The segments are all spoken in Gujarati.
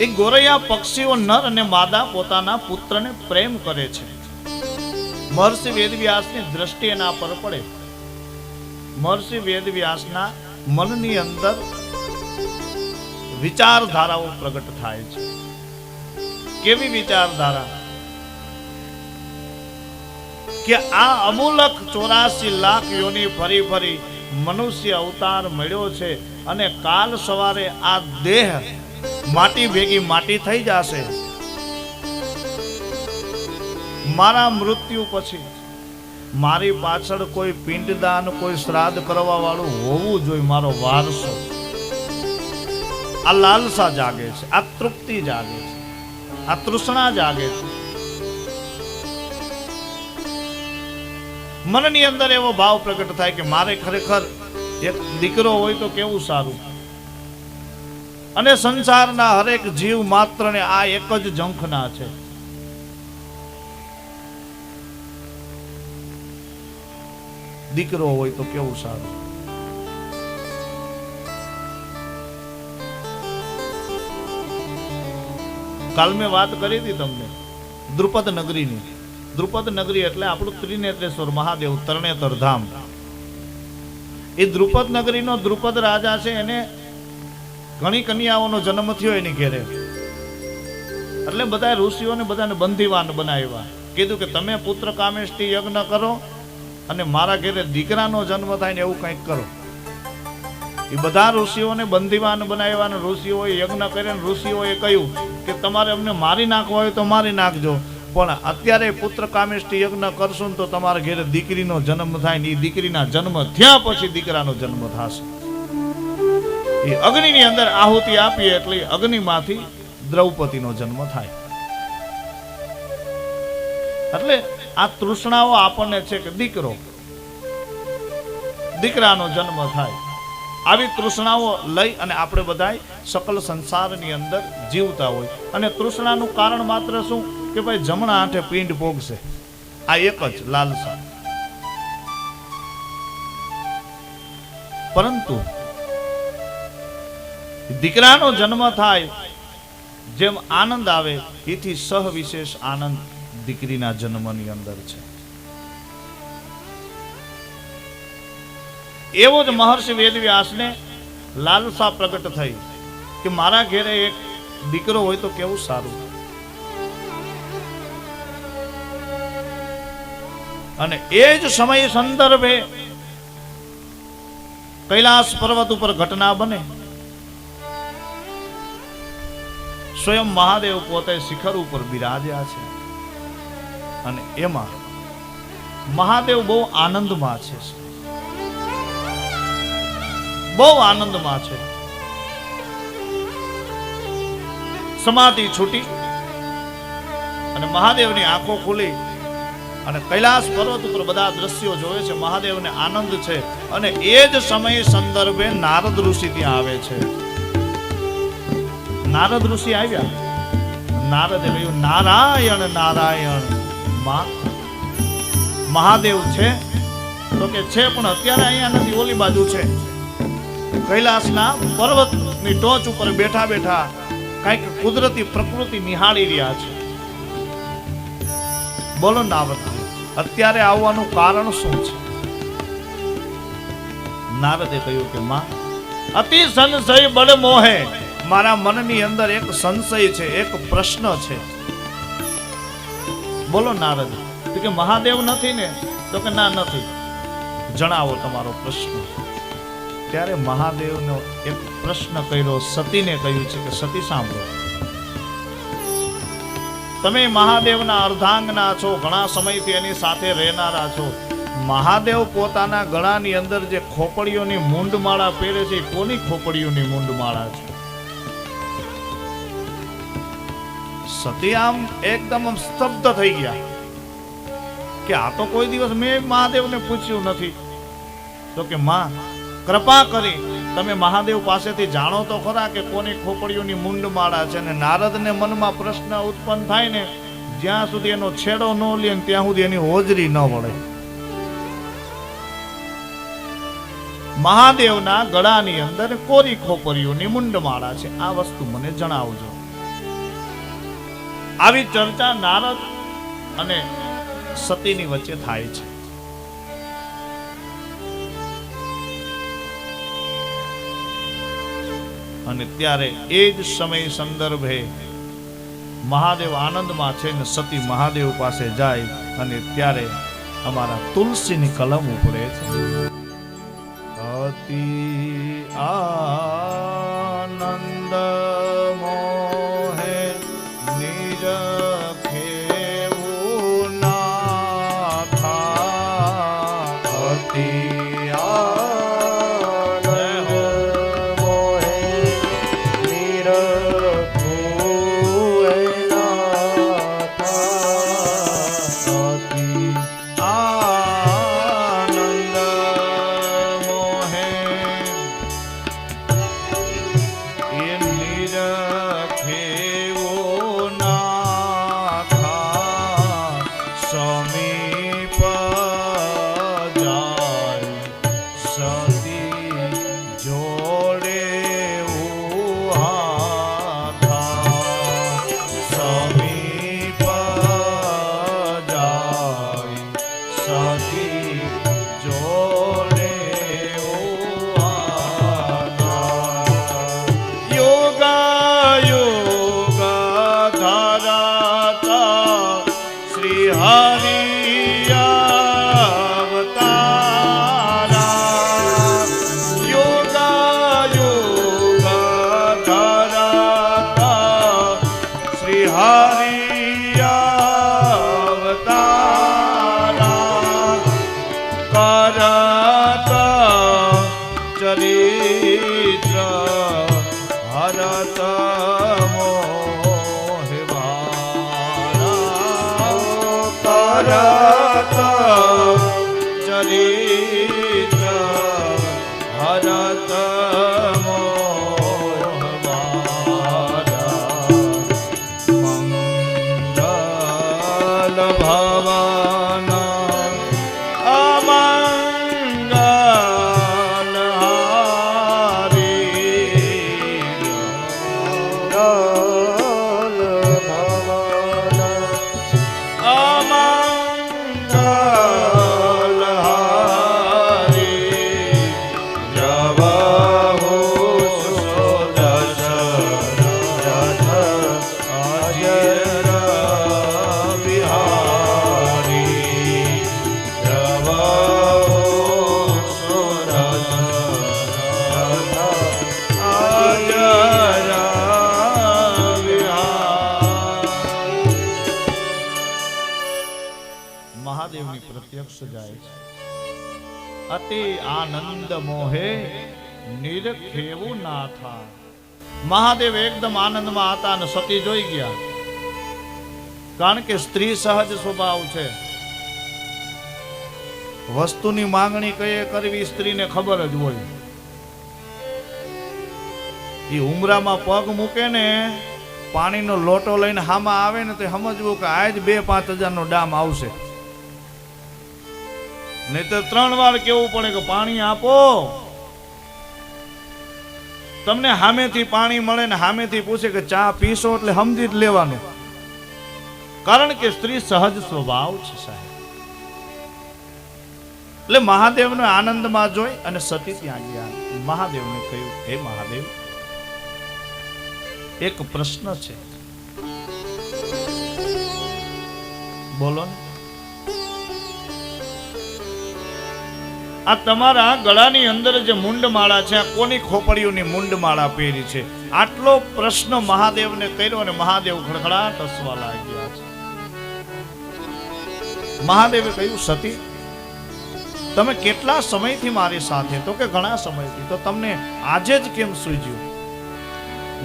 એ ગોરૈયા પક્ષીઓ નર અને માદા પોતાના પુત્રને પ્રેમ કરે છે. મહર્ષિ વેદવ્યાસની દ્રષ્ટિ એના પર પડે. મહર્ષિ વેદવ્યાસના મનની અંદર વિચારધારાઓ પ્રગટ થાય છે. કેવી વિચારધારા? કે આ અમૂલક ચોરાસી લાખ યોની ફરી ફરી મનુષ્ય અવતાર મળ્યો છે અને કાલ સવારે આ દેહ માટી ભેગી માટી થઈ જશે. મારા મૃત્યુ પછી મારી પાછળ કોઈ પિંડદાન, કોઈ શ્રાદ્ધ કરવા વાળું હોવું જોઈએ મારો વારસો. આ લાલસા જાગે છે, આ તૃપ્તિ જાગે છે, આ તૃષ્ણા જાગે છે. મનની અંદર એવો ભાવ પ્રગટ થાય કે મારે ખરેખર એક દીકરો હોય તો કેવું સારું? અને સંસારના હરેક જીવ માત્રને આ એક જ ઝંખના છે. દીકરો હોય તો કેવું સારું? કાલ મેં વાત કરી હતી તમને, દ્રુપદ નગરીની. દ્રુપદ નગરી એટલે આપણું ત્રિનેત્રેશ્વર, મહાદેવ, તરણેતર ધામ. એ દ્રુપદ નગરીનો દ્રુપદ રાજા છે, એને ઘણી કન્યાઓનો જન્મ થયો એની ઘેરે. એટલે બધા ઋષિઓને બધાને બંધીવાન બનાવ્યા. કીધું કે તમે પુત્ર કામેષ્ટિ યજ્ઞ કરો અને મારા ઘેરે દીકરાનો જન્મ થાય ને એવું કંઈક કરો. એ બધા ઋષિઓને બંધીવાન બનાવ્યા અને ઋષિઓએ યજ્ઞ કરીને ઋષિઓએ કહ્યું કે તમારે અમને મારી નાખવા હોય તો મારી નાખજો. પણ અત્યારે પુત્ર કામેષ્ટી યજ્ઞ કરશો ને તો તમારા ઘેરે દીકરીનો જન્મ થાય ને એ દીકરીના જન્મ થયા પછી દીકરાનો જન્મ થશે. એ અગ્નિની અંદર આહુતિ આપીએ એટલે અગ્નિમાંથી દ્રૌપદીનો જન્મ થાય. એટલે આ તૃષ્ણાઓ આપણને છે કે દીકરો, દીકરાનો જન્મ થાય. આવી તૃષ્ણાઓ લઈ અને આપણે બધા સકલ સંસારની અંદર જીવતા હોય. અને તૃષ્ણાનું કારણ માત્ર શું? કે ભાઈ જમણા હાથે પિંડ ભોગશે. આ એક જ લાલસા. પરંતુ દીકરાનો જન્મ થાય, જેમ આનંદ આવે, એથી સહ વિશેષ આનંદ દીકરીના જન્મની અંદર છે. એવો જ મહર્ષિ વેદવ્યાસને લાલસા પ્રગટ થઈ કે મારા ઘેરે એક દીકરો હોય તો કેવું સારું? અને એ જ સમય સંદર્ભે કૈલાસ પર્વત ઉપર ઘટના બને. સ્વયં મહાદેવ પોતે શિખર ઉપર બિરાજ્યા છે. અને એમાં મહાદેવ બહુ આનંદમાં છે. બહુ આનંદમાં છે. સમાધિ છૂટી અને મહાદેવની આંખો ખુલી અને કૈલાસ પર્વત ઉપર બધા દ્રશ્યો જોવે છે. મહાદેવને આનંદ છે અને એ જ સમય સંદર્ભે નારદ ઋષિ ત્યાં આવે છે. નારદ ઋષિ આવ્યા. નારદે કહ્યું, નારાયણ નારાયણ, માં મહાદેવ છે. તો કે છે પણ અત્યારે અહીંયા નથી, ઓલી બાજુ છે. કૈલાસના પર્વતની ટોચ ઉપર બેઠા બેઠા કંઈક કુદરતી પ્રકૃતિ નિહાળી રહ્યા છે. બોલો નારદ, અત્યારે આવવાનું કારણ શું છે? નારદે કહ્યું કે, માં, અતિ સંશય બળ મોહે મારા મનની અંદર એક સંશય છે, એક પ્રશ્ન છે. બોલો નારદ, તો કે મહાદેવ નથી ને, તો કે ના નથી. જણાવો તમારો પ્રશ્ન. ત્યારે મહાદેવનો એક પ્રશ્ન કર્યો, સતીને કહ્યું છે કે, સતી, સાંભળો. તમે મહાદેવના અર્ધાંગના છો, ઘણા સમયથી એની સાથે રહેનારા છો. મહાદેવ પોતાના ગળાની અંદર જે ખોપડીઓની મૂંડમાળા પહેરે છે કોની ખોપડીઓની મૂંડમાળા છે? સતી આમ એકદમ આમ સ્તબ્ધ થઈ ગયા. કે આ તો કોઈ દિવસ મેં મહાદેવને પૂછ્યું નથી. તો કે, માં, કૃપા કરી, તમે મહાદેવ પાસેથી જાણો તો ખરા કે કોની ખોપડીઓની મુંડમાળા છે ને નારદને મનમાં પ્રશ્ન ઉત્પન્ન થાય ને જ્યાં સુધી એનો છેડો ન લે ત્યાં સુધી એની હોજરી ન વળે. મહાદેવના ગળાની અંદર કોરી ખોપરીઓની મુંડમાળા છે. આ વસ્તુ મને જણાવજો. આવી ચર્ચા નારદ અને સતીની વચ્ચે થાય છે. અને ત્યારે એ જ સમય સંદર્ભે મહાદેવ આનંદમાં છે ને સતી મહાદેવ પાસે જાય અને ત્યારે અમારા તુલસીની કલમ ઉપડે છે. અતિ આનંદ हरे મહાદેવની પ્રત્યક્ષ જાય છે. અતિ આનંદ મોહે નિરખેવું ના થા મહાદેવ એકદમ આનંદમાં હતા અને સતી જોઈ ગયા. કારણ કે સ્ત્રી સહજ સ્વભાવ છે. વસ્તુની માંગણી કઈ કરવી સ્ત્રીને ખબર જ હોય. એ ઉમરામાં પગ મૂકે ને, પાણીનો લોટો લઈને હામાં આવે ને તો સમજવું કે આજ બે પાંચ હજારનો ડામ આવશે. નહીં તો ત્રણ વાર કેવું પડે કે પાણી આપો. તમને હામેથી પાણી મળે ને હામેથી પૂછે કે ચા પીશો એટલે સમજી જ લેવાનું. કારણ કે સ્ત્રી સહજ સ્વભાવ છે સાહેબ. એટલે મહાદેવને આનંદમાં જોઈ અને સતી ત્યાં ગયા. મહાદેવને કહ્યું, હે મહાદેવ, એક પ્રશ્ન છે. બોલો ને. આ તમારા ગળાની અંદર જે મુંડમાળા છે, આ કોની ખોપડીઓની મુંડમાળા પહેરી છે? આટલો પ્રશ્ન મહાદેવને કર્યો અને મહાદેવ ખડખડાટ હસવા લાગ્યા છે. મહાદેવે કહ્યું, સતી, તમે કેટલા સમયથી મારી સાથે તો કે ઘણા સમયથી? તો તમને આજે જ કેમ સૂજ્યું?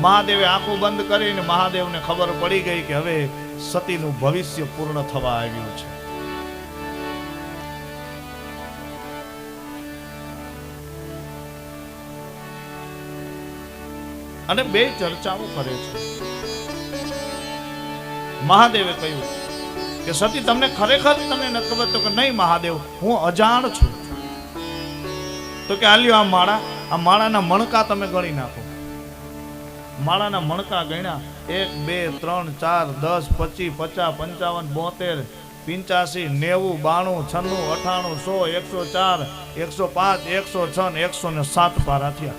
મહાદેવે આંખો બંધ કરીને મહાદેવને ખબર પડી ગઈ કે હવે સતીનું ભવિષ્ય પૂર્ણ થવા આવ્યું છે. અને બે ચર્ચાઓ કરે છે. મહાદેવે કહ્યું કે, સતી, તમને ખરેખર તમને નથી ખબર તો કે નહીં, મહાદેવ, હું અજાણ છું. તો કે આલ્યો આ માળા, આ માળાના મણકા તમે ગણી નાખો. માળાના મણકા ગણ્યા. એક, બે, ત્રણ, ચાર, દસ પચીસ પચાસ, પંચાવન, બોતેર પિંચાસી નેવું, બાણું, છન્નું, અઠાણું, સો, એકસો ચાર, એકસો પાંચ, એકસો છ એકસો ને સાત પારા થયા.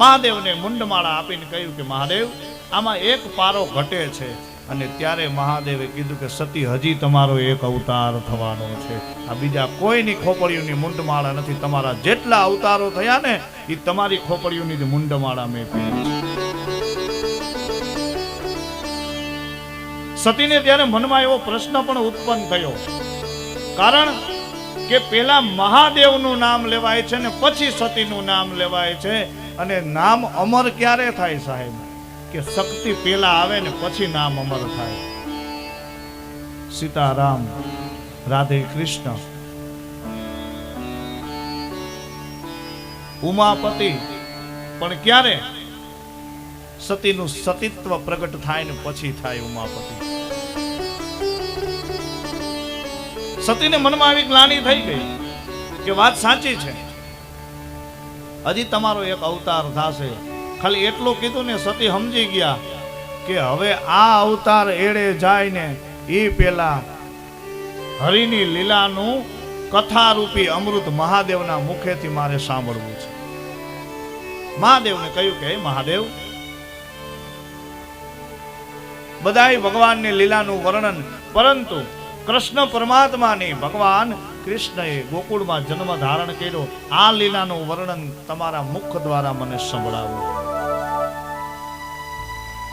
મહાદેવને મુંડમાળા આપીને કહ્યું કે મહાદેવ, આમાં એક પારો ઘટે છે અને ત્યારે મહાદેવે કીધું કે સતી, હજી તમારો એક અવતાર થવાનો છે. આ બીજા કોઈની ખોપડીઓની મુંડમાળા નથી. તમારા જેટલા અવતારો થયા ને એ તમારી ખોપડીઓની જ મુંડમાળા મેં પહેરી સતીને ત્યારે મનમાં એવો પ્રશ્ન પણ ઉત્પન્ન થયો. કારણ કે પેલા મહાદેવનું નામ લેવાય છે ને પછી સતીનું નામ લેવાય છે. અને નામ અમર ક્યારે થાય સાહેબ? કે શક્તિ પેલા આવે ને પછી નામ અમર થાય. સીતારામ, રાધે કૃષ્ણ. ઉમાપતિ, પણ ક્યારે? સતીનું સતીત્વ પ્રગટ થાય ને પછી થાય ઉમાપતિ. સતીને મનમાં આવી ગ્લાની થઈ ગઈ કે વાત સાચી છે. હજી તમારો એક અવતાર થશે. ખાલી એટલું કીધું ને સતી સમજી ગયા કે હવે આ અવતાર એડે જાય ને એ પેલા હરિની લીલાનું કથારૂપી અમૃત મહાદેવના મુખેથી મારે સાંભળવું છે. મહાદેવને કહ્યું કે મહાદેવ, બધાય ભગવાનની લીલાનું વર્ણન, પરંતુ કૃષ્ણ પરમાત્માની ભગવાન કૃષ્ણએ ગોકુળમાં જન્મ ધારણ કર્યો. આ લીલાનું વર્ણન તમારા મુખ દ્વારા મને સંભળાવો.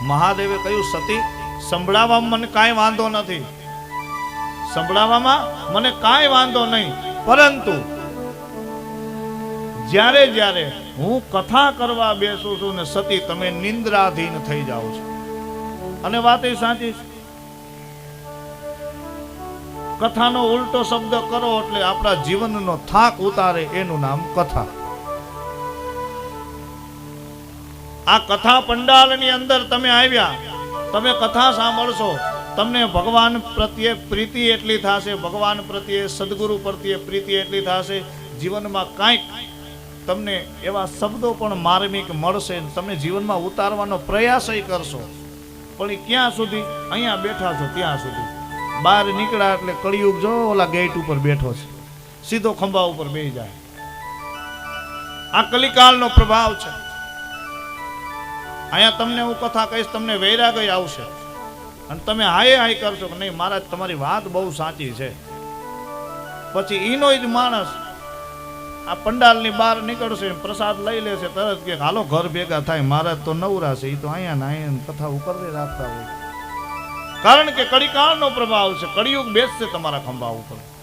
મહાદેવે કહ્યું, સતી, સંભળાવવામાં મને કાંઈ વાંધો નથી. સંભળાવવામાં મને કાંઈ વાંધો નહીં, પરંતુ જ્યારે જ્યારે હું કથા કરવા બેસું છું ને સતી, તમે નિંદ્રાધીન થઈ જાઓ છો. અને વાત એ સાચી છે. કથાનો ઉલટો શબ્દ કરો એટલે આપણા જીવનનો થાક ઉતારે એનું નામ કથા. આ કથા પંડાલની અંદર તમે આવ્યા, તમે કથા સાંભળશો, તમને ભગવાન પ્રત્યે પ્રીતિ એટલી થશે, ભગવાન પ્રત્યે સદગુરુ પ્રત્યે પ્રીતિ એટલી થશે, જીવનમાં કાંઈક તમને એવા શબ્દો પણ માર્મિક મળશે તમે જીવનમાં ઉતારવાનો પ્રયાસ કરશો. પણ ક્યાં સુધી? અહીંયા બેઠા છો, ત્યાં સુધી. બહાર નીકળ્યા એટલે કળિયુગ જો ઓલા ગેટ ઉપર બેઠો છે. સીધો ખંભા ઉપર બે જાય. આ કલિકાળનો પ્રભાવ છે. અહીંયા તમને હું કથા કહીશ, તમને વૈરાગય આવશે. અને તમે હાય હાય કરશો કે નહીં, મહારાજ, તમારી વાત બહુ સાચી છે. પછી એનો જ માણસ આ પંડાલની બહાર નીકળશે પ્રસાદ લઈ લેશે, તરત કે હાલો ઘર ભેગા થાય, મહારાજ તો નવરા છે એ તો અહીંયા ને અહીંયા કથા ઉપર રાખતા હોય. કારણ કે કળીકાળનો પ્રભાવ છે કળિયુગ બેસશે તમારા ખંભા ઉપર.